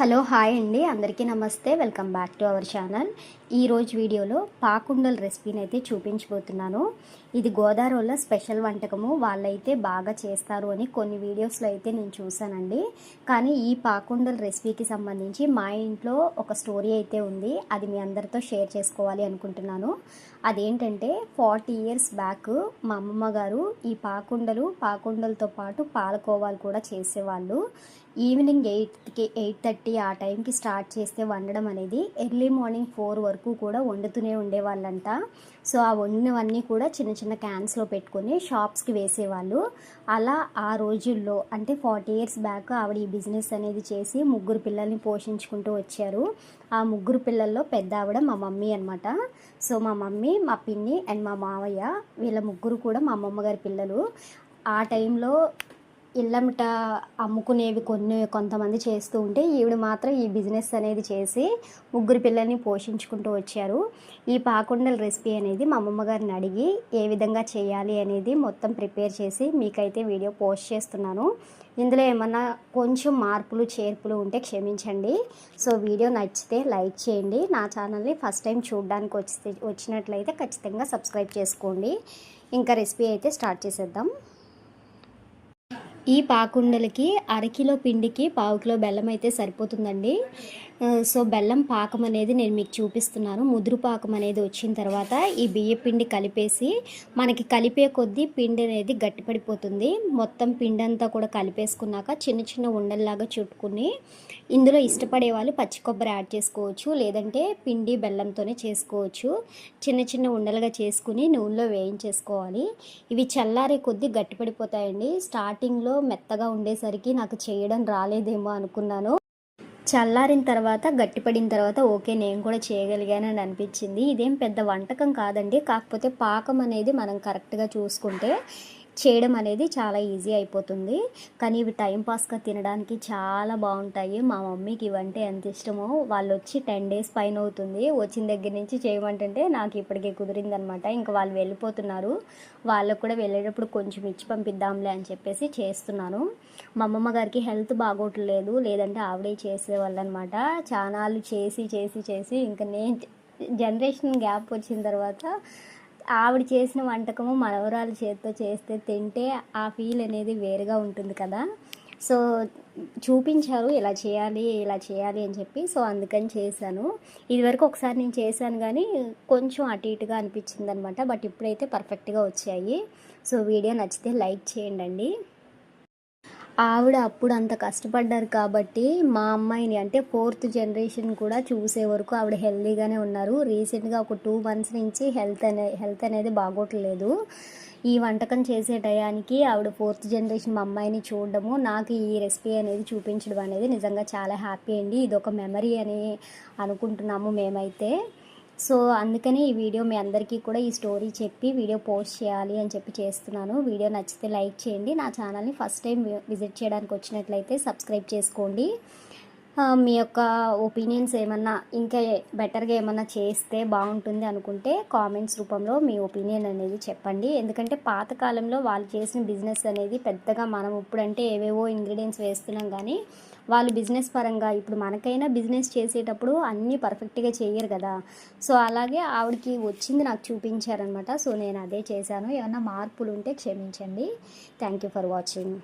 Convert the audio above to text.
Hello hi అండి. అందరికీ నమస్తే. Welcome back to our channel. ఈరోజు వీడియోలో పాకుండల రెసిపీని అయితే చూపించబోతున్నాను. ఇది గోదావరిలో స్పెషల్ వంటకము. వాళ్ళైతే బాగా చేస్తారు అని కొన్ని వీడియోస్లో అయితే నేను చూశానండి. కానీ ఈ పాకుండల రెసిపీకి సంబంధించి మా ఇంట్లో ఒక స్టోరీ అయితే ఉంది. అది మీ అందరితో షేర్ చేసుకోవాలి అనుకుంటున్నాను. అదేంటంటే ఫార్టీ ఇయర్స్ బ్యాక్ మా అమ్మమ్మ గారు ఈ పాకుండలు పాకుండలతో పాటు పాలకోవాలు కూడా చేసేవాళ్ళు. ఈవినింగ్ ఎయిట్కి ఎయిట్ థర్టీ ఆ టైంకి స్టార్ట్ చేస్తే వండడం అనేది ఎర్లీ మార్నింగ్ ఫోర్ వరకు కూడా వండుతూనే ఉండేవాళ్ళంట. సో ఆ వండినవన్నీ కూడా చిన్న చిన్న క్యాన్స్లో పెట్టుకొని షాప్స్కి వేసేవాళ్ళు. అలా ఆ రోజుల్లో అంటే ఫార్టీ ఇయర్స్ బ్యాక్ ఆవిడ ఈ బిజినెస్ అనేది చేసి ముగ్గురు పిల్లల్ని పోషించుకుంటూ వచ్చారు. ఆ ముగ్గురు పిల్లల్లో పెద్ద ఆవిడ మా మమ్మీ అనమాట సో మా మమ్మీ మా పిన్ని అండ్ మా మావయ్య వీళ్ళ ముగ్గురు కూడా మా అమ్మమ్మ గారి పిల్లలు. ఆ టైంలో ఇళ్ళమిట అమ్ముకునేవి కొన్ని కొంతమంది చేస్తూ ఉంటే ఈవిడ మాత్రం ఈ బిజినెస్ అనేది చేసి ముగ్గురు పిల్లల్ని పోషించుకుంటూ వచ్చారు. ఈ పాకుండల రెసిపీ అనేది మా అమ్మమ్మ గారిని అడిగి ఏ విధంగా చేయాలి అనేది మొత్తం ప్రిపేర్ చేసి మీకైతే వీడియో పోస్ట్ చేస్తున్నాను. ఇందులో ఏమన్నా కొంచెం మార్పులు చేర్పులు ఉంటే క్షమించండి. సో వీడియో నచ్చితే లైక్ చేయండి. నా ఛానల్ని ఫస్ట్ టైం చూడడానికి వచ్చి వచ్చినట్లయితే ఖచ్చితంగా సబ్స్క్రైబ్ చేసుకోండి. ఇంకా రెసిపీ అయితే స్టార్ట్ చేసేద్దాం. ఈ పాకుండలకి అరకిలో పిండికి పావు కిలో బెల్లం అయితే సరిపోతుందండి. సో బెల్లం పాకం అనేది నేను మీకు చూపిస్తున్నాను. ముదురు పాకం అనేది వచ్చిన తర్వాత ఈ బియ్య పిండి కలిపేసి మనకి కలిపే కొద్దీ పిండి అనేది గట్టిపడిపోతుంది. మొత్తం పిండి అంతా కూడా కలిపేసుకున్నాక చిన్న చిన్న ఉండల్లాగా చుట్టుకుని ఇందులో ఇష్టపడే వాళ్ళు పచ్చి కొబ్బరి యాడ్ చేసుకోవచ్చు లేదంటే పిండి బెల్లంతోనే చేసుకోవచ్చు. చిన్న చిన్న ఉండలుగా చేసుకుని నూనెలో వేయించేసుకోవాలి. ఇవి చల్లారే కొద్దీ గట్టిపడిపోతాయండి. స్టార్టింగ్లో మెత్తగా ఉండేసరికి నాకు చేయడం రాలేదేమో అనుకున్నాను. చల్లారిన తర్వాత గట్టిపడిన తర్వాత ఓకే నేను కూడా చేయగలిగానని అనిపించింది. ఇదేం పెద్ద వంటకం కాదండి. కాకపోతే పాకం అనేది మనం కరెక్ట్గా చూసుకుంటే చేయడం అనేది చాలా ఈజీ అయిపోతుంది. కానీ ఇవి టైంపాస్గా తినడానికి చాలా బాగుంటాయి. మా మమ్మీకి ఇవంటే ఎంత ఇష్టమో వాళ్ళు వచ్చి టెన్ డేస్ పైన అవుతుంది వచ్చిన దగ్గర నుంచి చేయమంటుంటే నాకు ఇప్పటికే కుదిరిందనమాట. ఇంకా వాళ్ళు వెళ్ళిపోతున్నారు. వాళ్ళకు కూడా వెళ్ళేటప్పుడు కొంచెం ఇచ్చి పంపిద్దాంలే అని చెప్పేసి చేస్తున్నాను. మా అమ్మమ్మ గారికి హెల్త్ బాగోట్లేదు. లేదంటే ఆవిడే చేసేవాళ్ళు అనమాట చానాలు చేసి చేసి చేసి ఇంకా నేను జనరేషన్ గ్యాప్ వచ్చిన తర్వాత ఆవిడ చేసిన వంటకము మనవరాలు చేతితో చేస్తే తింటే ఆ ఫీల్ అనేది వేరుగా ఉంటుంది కదా. సో చూపించారు ఇలా చేయాలి ఇలా చేయాలి అని చెప్పి సో అందుకని చేశాను. ఇదివరకు ఒకసారి నేను చేశాను కానీ కొంచెం అటు ఇటుగా అనిపించింది అనమాట బట్ ఇప్పుడైతే పర్ఫెక్ట్గా వచ్చాయి. సో వీడియో నచ్చితే లైక్ చేయండి. ఆవిడ అప్పుడు అంత కష్టపడ్డారు కాబట్టి మా అమ్మాయిని అంటే ఫోర్త్ జనరేషన్ కూడా చూసే వరకు ఆవిడ హెల్దీగానే ఉన్నారు. రీసెంట్గా ఒక టూ మంత్స్ నుంచి హెల్త్ అనే హెల్త్ అనేది బాగోట్లేదు. ఈ వంటకం చేసే టయానికి ఆవిడ ఫోర్త్ జనరేషన్ మా అమ్మాయిని చూడడము నాకు ఈ రెసిపీ అనేది చూపించడం అనేది నిజంగా చాలా హ్యాపీ అండి. ఇది ఒక మెమరీ అని అనుకుంటున్నాము మేమైతే. సో అందుకని ఈ వీడియో మీ అందరికీ కూడా ఈ స్టోరీ చెప్పి వీడియో పోస్ట్ చేయాలి అని చెప్పి చేస్తున్నాను. వీడియో నచ్చితే లైక్ చేయండి. నా ఛానల్ని ఫస్ట్ టైం విజిట్ చేయడానికి వచ్చినట్లయితే సబ్స్క్రైబ్ చేసుకోండి. మీ యొక్క ఒపీనియన్స్ ఏమన్నా ఇంకా బెటర్గా ఏమన్నా చేస్తే బాగుంటుంది అనుకుంటే కామెంట్స్ రూపంలో మీ ఒపీనియన్ అనేది చెప్పండి. ఎందుకంటే పాతకాలంలో వాళ్ళు చేసిన బిజినెస్ అనేది పెద్దగా మనం ఇప్పుడంటే ఏవేవో ఇంగ్రీడియంట్స్ వేస్తున్నాం కానీ వాళ్ళు బిజినెస్ పరంగా ఇప్పుడు మనకైనా బిజినెస్ చేసేటప్పుడు అన్నీ పర్ఫెక్ట్గా చేయరు కదా. సో అలాగే ఆవిడకి వచ్చింది నాకు చూపించారనమాట సో నేను అదే చేశాను. ఏమన్నా మార్పులు ఉంటే క్షమించండి. Thank you for watching